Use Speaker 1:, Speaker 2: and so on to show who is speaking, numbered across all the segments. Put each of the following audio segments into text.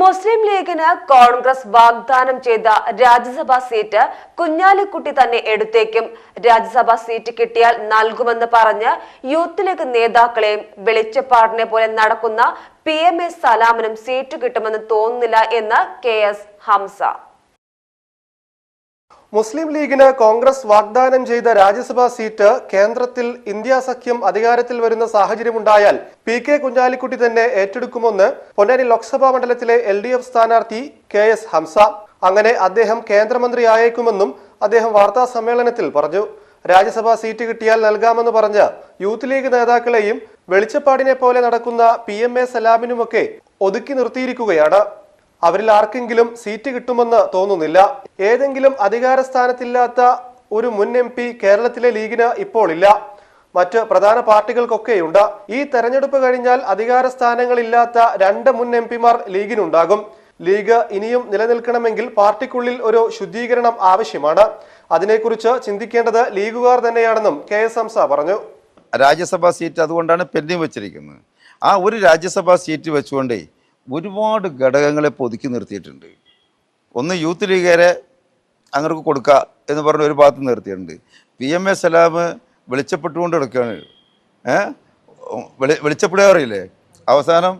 Speaker 1: മുസ്ലിം ലീഗിന് കോൺഗ്രസ് വാഗ്ദാനം ചെയ്ത രാജ്യസഭാ സീറ്റ് കുഞ്ഞാലിക്കുട്ടി തന്നെ എടുത്തേക്കും. രാജ്യസഭാ സീറ്റ് കിട്ടിയാൽ നൽകുമെന്ന് പറഞ്ഞ് യൂത്ത് ലീഗ് നേതാക്കളെയും വെളിച്ചപ്പാടിനെ പോലെ നടക്കുന്ന പി എം എസ് സലാമിനും സീറ്റ് കിട്ടുമെന്ന് തോന്നുന്നില്ല എന്ന് കെ എസ് ഹംസ.
Speaker 2: മുസ്ലിം ലീഗിന് കോൺഗ്രസ് വാഗ്ദാനം ചെയ്ത രാജ്യസഭാ സീറ്റ് കേന്ദ്രത്തിൽ ഇന്ത്യ സഖ്യം അധികാരത്തിൽ വരുന്ന സാഹചര്യമുണ്ടായാൽ പി കെ കുഞ്ഞാലിക്കുട്ടി തന്നെ ഏറ്റെടുക്കുമെന്ന് പൊന്നാനി ലോക്സഭാ മണ്ഡലത്തിലെ എൽ ഡി എഫ് സ്ഥാനാർത്ഥി കെ എസ് ഹംസ. അങ്ങനെ അദ്ദേഹം കേന്ദ്രമന്ത്രിയായേക്കുമെന്നും അദ്ദേഹം വാർത്താ സമ്മേളനത്തിൽ പറഞ്ഞു. രാജ്യസഭാ സീറ്റ് കിട്ടിയാൽ നൽകാമെന്ന് പറഞ്ഞ് യൂത്ത് ലീഗ് നേതാക്കളെയും വെളിച്ചപ്പാടിനെ പോലെ നടക്കുന്ന പി എം എ സലാമിനുമൊക്കെ ഒതുക്കി നിർത്തിയിരിക്കുകയാണ്. അവരിൽ ആർക്കെങ്കിലും സീറ്റ് കിട്ടുമെന്ന് തോന്നുന്നില്ല. ഏതെങ്കിലും അധികാര സ്ഥാനത്തില്ലാത്ത ഒരു മുൻ എം പി കേരളത്തിലെ ലീഗിന് ഇപ്പോൾ ഇല്ല. മറ്റ് പ്രധാന പാർട്ടികൾക്കൊക്കെയുണ്ട്. ഈ തെരഞ്ഞെടുപ്പ് കഴിഞ്ഞാൽ അധികാര സ്ഥാനങ്ങളില്ലാത്ത രണ്ട് മുൻ എം പിമാർ ലീഗിനുണ്ടാകും. ലീഗ് ഇനിയും നിലനിൽക്കണമെങ്കിൽ പാർട്ടിക്കുള്ളിൽ ഒരു ശുദ്ധീകരണം ആവശ്യമാണ്. അതിനെക്കുറിച്ച് ചിന്തിക്കേണ്ടത് ലീഗുകാർ തന്നെയാണെന്നും കെ എസ് ഹംസ പറഞ്ഞു.
Speaker 3: രാജ്യസഭാ സീറ്റ് അതുകൊണ്ടാണ് പെൻഡിങ് വെച്ചിരിക്കുന്നത്. ആ ഒരു രാജ്യസഭാ സീറ്റ് വെച്ചുകൊണ്ടേ ഒരുപാട് ഘടകങ്ങളെ പൊതുക്കി നിർത്തിയിട്ടുണ്ട്. ഒന്ന് യൂത്ത് ലീഗരെ അങ്ങർക്ക് കൊടുക്കുക എന്ന് പറഞ്ഞ ഒരു ഭാഗത്ത് നിർത്തിയിട്ടുണ്ട്. പി എം എ സലാം വെളിച്ചപ്പെട്ടുകൊണ്ട് എടുക്കുകയാണ് വെളിച്ചപ്പെടുക വെളി വെളിച്ചപ്പെടുകയറിയില്ലേ അവസാനം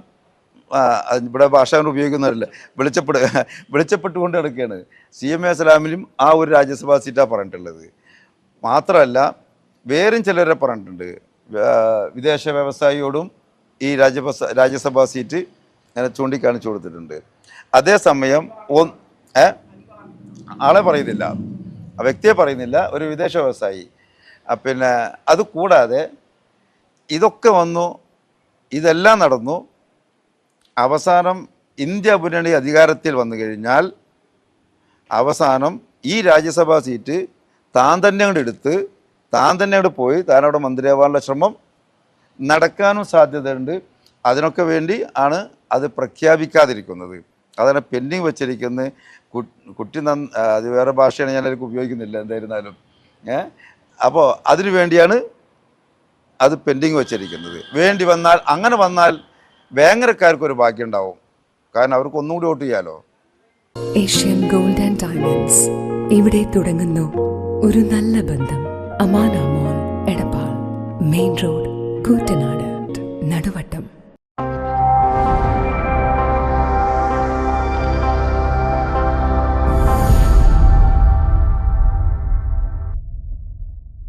Speaker 3: ഇവിടെ ഭാഷ ഉപയോഗിക്കുന്നവരില്ല? വെളിച്ചപ്പെടുക വെളിച്ചപ്പെട്ടുകൊണ്ട് കിടക്കുകയാണ് സി എം എ സലാമിലും ആ ഒരു രാജ്യസഭാ സീറ്റാണ് പറഞ്ഞിട്ടുള്ളത്. മാത്രമല്ല വേറെയും ചിലരെ പറഞ്ഞിട്ടുണ്ട്. വിദേശ വ്യവസായിയോടും ഈ രാജ്യസഭ രാജ്യസഭാ സീറ്റ് അങ്ങനെ ചൂണ്ടിക്കാണിച്ചു കൊടുത്തിട്ടുണ്ട്. അതേസമയം ഒന്ന് ഏ ആളെ പറയുന്നില്ല. വ്യക്തിയെ പറയുന്നില്ല. ഒരു വിദേശ വ്യവസായി. പിന്നെ അത് കൂടാതെ ഇതൊക്കെ വന്നു. ഇതെല്ലാം നടന്നു. അവസാനം ഇന്ത്യ മുന്നണി അധികാരത്തിൽ വന്നു കഴിഞ്ഞാൽ അവസാനം ഈ രാജ്യസഭാ സീറ്റ് താൻ തന്നെ അങ്ങോട്ട് എടുത്ത് താൻ തന്നെ അങ്ങോട്ട് പോയി താൻ അവിടെ മന്ത്രിയാവാനുള്ള ശ്രമം നടക്കാനും സാധ്യതയുണ്ട്. അതിനൊക്കെ വേണ്ടി ആണ് അത് പ്രഖ്യാപിക്കാതിരിക്കുന്നത്. അതാണ് പെൻഡിങ് വെച്ചിരിക്കുന്നത് കുട്ടി നന്ന അത് വേറെ ഭാഷയാണ് ഞാൻ ഉപയോഗിക്കുന്നില്ല എന്തായിരുന്നാലും. ഏ? അപ്പോൾ അതിനു വേണ്ടിയാണ് അത് പെൻഡിങ് വെച്ചിരിക്കുന്നത്. വേണ്ടി വന്നാൽ അങ്ങനെ വന്നാൽ വേങ്ങരക്കാർക്കൊരു ഉണ്ടാവും. കാരണം അവർക്ക് ഒന്നും കൂടി വോട്ട് ചെയ്യാലോ?
Speaker 4: Asian gold and diamonds. ഇവിടെ തുടങ്ങുന്നു ഒരു നല്ല ബന്ധം. അമാനാമോൾ എടപ്പാൾ മെയിൻ റോഡ് കൂറ്റനാട്.